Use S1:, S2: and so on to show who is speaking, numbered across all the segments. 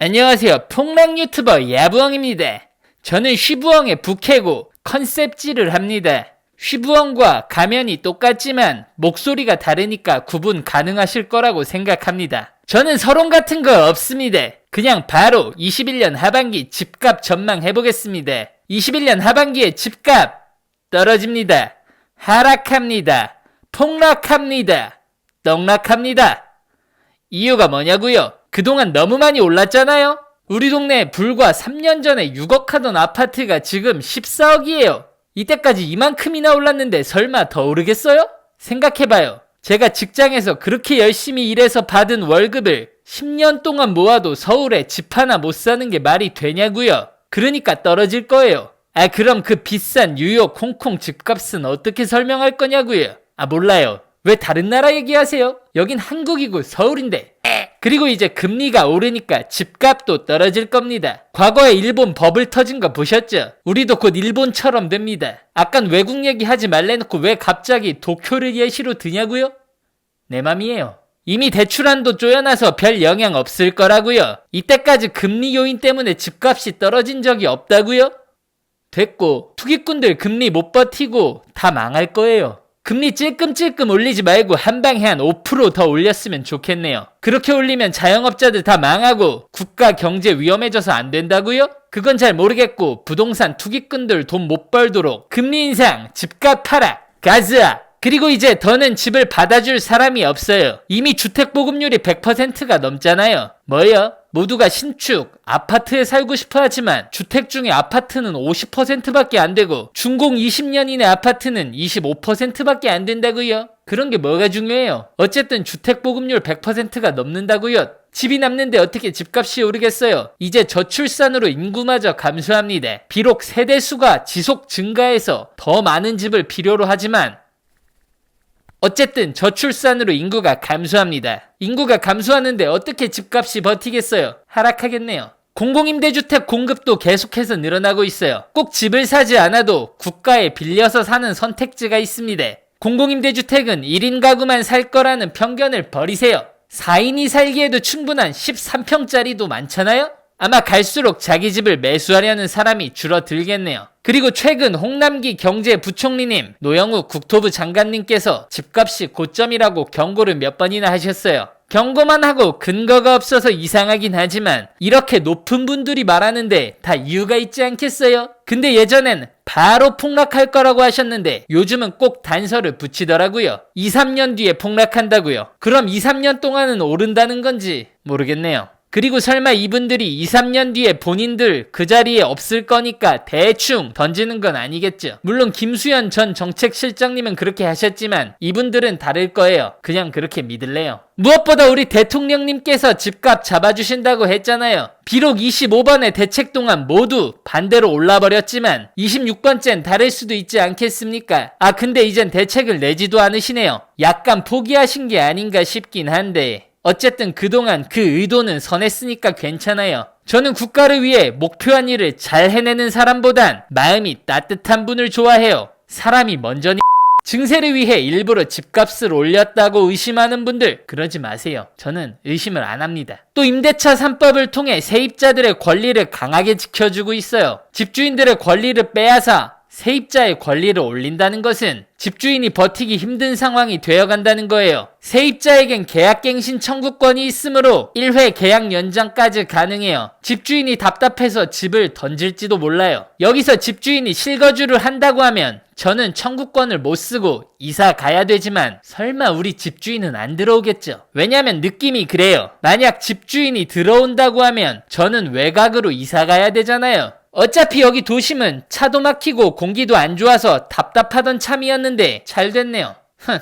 S1: 안녕하세요. 폭락 유튜버 야부엉입니다. 저는 쉬부엉의 부캐고 컨셉질을 합니다. 쉬부엉과 가면이 똑같지만 목소리가 다르니까 구분 가능하실 거라고 생각합니다. 저는 서론 같은 거 없습니다. 그냥 바로 21년 하반기 집값 전망 해보겠습니다. 21년 하반기에 집값 떨어집니다. 하락합니다. 폭락합니다. 떡락합니다. 이유가 뭐냐고요? 그동안 너무 많이 올랐잖아요? 우리 동네에 불과 3년 전에 6억 하던 아파트가 지금 14억이에요. 이때까지 이만큼이나 올랐는데 설마 더 오르겠어요? 생각해봐요. 제가 직장에서 그렇게 열심히 일해서 받은 월급을 10년 동안 모아도 서울에 집 하나 못 사는 게 말이 되냐고요? 그러니까 떨어질 거예요. 아, 그럼 그 비싼 뉴욕, 홍콩 집값은 어떻게 설명할 거냐고요? 아, 몰라요. 왜 다른 나라 얘기하세요? 여긴 한국이고 서울인데. 에! 그리고 이제 금리가 오르니까 집값도 떨어질 겁니다. 과거에 일본 버블 터진 거 보셨죠? 우리도 곧 일본처럼 됩니다. 아깐 외국 얘기 하지 말래놓고 왜 갑자기 도쿄를 예시로 드냐고요? 내 맘이에요. 이미 대출한도 쪼여나서 별 영향 없을 거라고요. 이때까지 금리 요인 때문에 집값이 떨어진 적이 없다고요? 됐고 투기꾼들 금리 못 버티고 다 망할 거예요. 금리 찔끔찔끔 올리지 말고 한 방에 한 5%더 올렸으면 좋겠네요. 그렇게 올리면 자영업자들 다 망하고 국가 경제 위험해져서 안 된다고요? 그건 잘 모르겠고 부동산 투기꾼들 돈 못 벌도록 금리 인상, 집값 하락, 가즈아 그리고 이제 더는 집을 받아줄 사람이 없어요. 이미 주택 보급률이 100%가 넘잖아요. 뭐요? 모두가 신축, 아파트에 살고 싶어 하지만 주택 중에 아파트는 50%밖에 안 되고 준공 20년 이내 아파트는 25%밖에 안 된다고요. 그런 게 뭐가 중요해요? 어쨌든 주택 보급률 100%가 넘는다고요. 집이 남는데 어떻게 집값이 오르겠어요? 이제 저출산으로 인구마저 감소합니다. 비록 세대 수가 지속 증가해서 더 많은 집을 필요로 하지만 어쨌든 저출산으로 인구가 감소합니다. 인구가 감소하는데 어떻게 집값이 버티겠어요? 하락하겠네요. 공공임대주택 공급도 계속해서 늘어나고 있어요. 꼭 집을 사지 않아도 국가에 빌려서 사는 선택지가 있습니다. 공공임대주택은 1인 가구만 살 거라는 편견을 버리세요. 4인이 살기에도 충분한 13평짜리도 많잖아요? 아마 갈수록 자기 집을 매수하려는 사람이 줄어들겠네요. 그리고 최근 홍남기 경제부총리님, 노영우 국토부 장관님께서 집값이 고점이라고 경고를 몇 번이나 하셨어요. 경고만 하고 근거가 없어서 이상하긴 하지만 이렇게 높은 분들이 말하는데 다 이유가 있지 않겠어요? 근데 예전엔 바로 폭락할 거라고 하셨는데 요즘은 꼭 단서를 붙이더라고요. 2, 3년 뒤에 폭락한다고요. 그럼 2, 3년 동안은 오른다는 건지 모르겠네요. 그리고 설마 이분들이 2, 3년 뒤에 본인들 그 자리에 없을 거니까 대충 던지는 건 아니겠죠. 물론 김수현 전 정책실장님은 그렇게 하셨지만 이분들은 다를 거예요. 그냥 그렇게 믿을래요. 무엇보다 우리 대통령님께서 집값 잡아주신다고 했잖아요. 비록 25번의 대책 동안 모두 반대로 올라버렸지만 26번째는 다를 수도 있지 않겠습니까? 아 근데 이젠 대책을 내지도 않으시네요. 약간 포기하신 게 아닌가 싶긴 한데 어쨌든 그동안 그 의도는 선했으니까 괜찮아요. 저는 국가를 위해 목표한 일을 잘 해내는 사람보단 마음이 따뜻한 분을 좋아해요. 사람이 먼저니 증세를 위해 일부러 집값을 올렸다고 의심하는 분들 그러지 마세요. 저는 의심을 안 합니다. 또 임대차 3법을 통해 세입자들의 권리를 강하게 지켜주고 있어요. 집주인들의 권리를 빼앗아 세입자의 권리를 올린다는 것은 집주인이 버티기 힘든 상황이 되어간다는 거예요. 세입자에겐 계약갱신 청구권이 있으므로 1회 계약 연장까지 가능해요. 집주인이 답답해서 집을 던질지도 몰라요. 여기서 집주인이 실거주를 한다고 하면 저는 청구권을 못 쓰고 이사 가야 되지만 설마 우리 집주인은 안 들어오겠죠. 왜냐면 느낌이 그래요. 만약 집주인이 들어온다고 하면 저는 외곽으로 이사 가야 되잖아요. 어차피 여기 도심은 차도 막히고 공기도 안 좋아서 답답하던 참이었는데 잘 됐네요. 흥.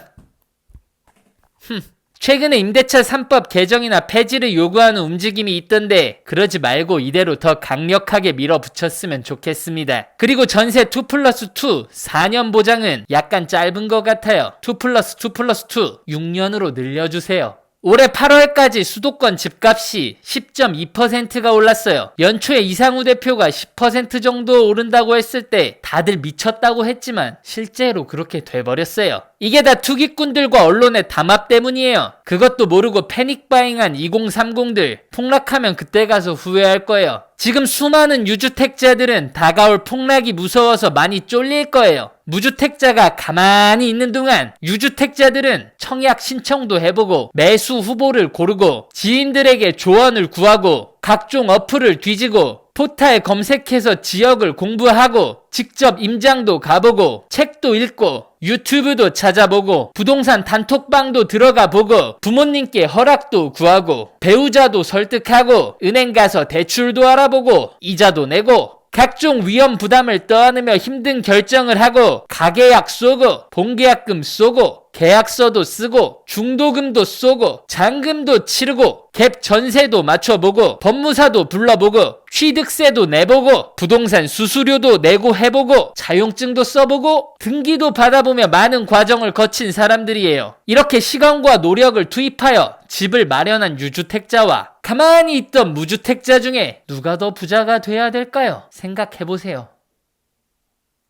S1: 흠. 최근에 임대차 3법 개정이나 폐지를 요구하는 움직임이 있던데 그러지 말고 이대로 더 강력하게 밀어붙였으면 좋겠습니다. 그리고 전세 2 플러스 2 4년 보장은 약간 짧은 것 같아요. 2 플러스 2 플러스 2 6년으로 늘려주세요. 올해 8월까지 수도권 집값이 10.2%가 올랐어요. 연초에 이상우 대표가 10% 정도 오른다고 했을 때 다들 미쳤다고 했지만 실제로 그렇게 돼버렸어요. 이게 다 투기꾼들과 언론의 담합 때문이에요. 그것도 모르고 패닉바잉한 2030들 폭락하면 그때 가서 후회할 거예요. 지금 수많은 유주택자들은 다가올 폭락이 무서워서 많이 쫄릴 거예요. 무주택자가 가만히 있는 동안 유주택자들은 청약 신청도 해보고 매수 후보를 고르고 지인들에게 조언을 구하고 각종 어플을 뒤지고 포탈 검색해서 지역을 공부하고 직접 임장도 가보고 책도 읽고 유튜브도 찾아보고 부동산 단톡방도 들어가 보고 부모님께 허락도 구하고 배우자도 설득하고 은행 가서 대출도 알아보고 이자도 내고 각종 위험 부담을 떠안으며 힘든 결정을 하고 가계약 쏘고 본계약금 쏘고 계약서도 쓰고 중도금도 쏘고 잔금도 치르고 갭 전세도 맞춰보고 법무사도 불러보고 취득세도 내보고 부동산 수수료도 내고 해보고 자용증도 써보고 등기도 받아보며 많은 과정을 거친 사람들이에요. 이렇게 시간과 노력을 투입하여 집을 마련한 유주택자와 가만히 있던 무주택자 중에 누가 더 부자가 돼야 될까요? 생각해보세요.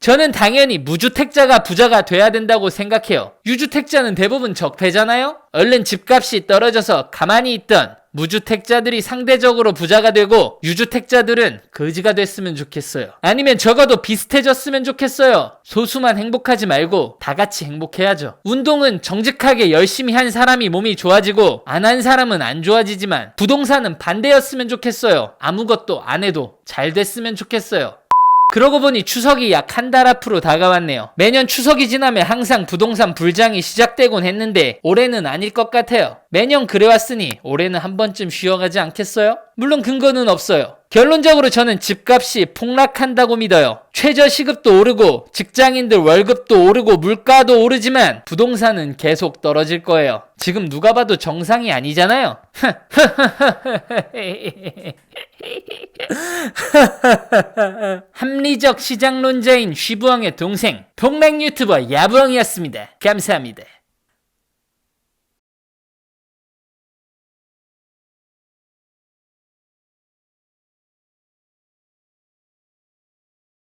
S1: 저는 당연히 무주택자가 부자가 돼야 된다고 생각해요. 유주택자는 대부분 적폐잖아요? 얼른 집값이 떨어져서 가만히 있던 무주택자들이 상대적으로 부자가 되고 유주택자들은 거지가 됐으면 좋겠어요. 아니면 적어도 비슷해졌으면 좋겠어요. 소수만 행복하지 말고 다 같이 행복해야죠. 운동은 정직하게 열심히 한 사람이 몸이 좋아지고 안 한 사람은 안 좋아지지만 부동산은 반대였으면 좋겠어요. 아무것도 안 해도 잘 됐으면 좋겠어요. 그러고 보니 추석이 약 한 달 앞으로 다가왔네요. 매년 추석이 지나면 항상 부동산 불장이 시작되곤 했는데 올해는 아닐 것 같아요. 매년 그래왔으니 올해는 한 번쯤 쉬어가지 않겠어요? 물론 근거는 없어요. 결론적으로 저는 집값이 폭락한다고 믿어요. 최저 시급도 오르고 직장인들 월급도 오르고 물가도 오르지만 부동산은 계속 떨어질 거예요. 지금 누가 봐도 정상이 아니잖아요. 합리적 시장론자인 쉬부왕의 동생, 폭락 유튜버 야부왕이었습니다. 감사합니다.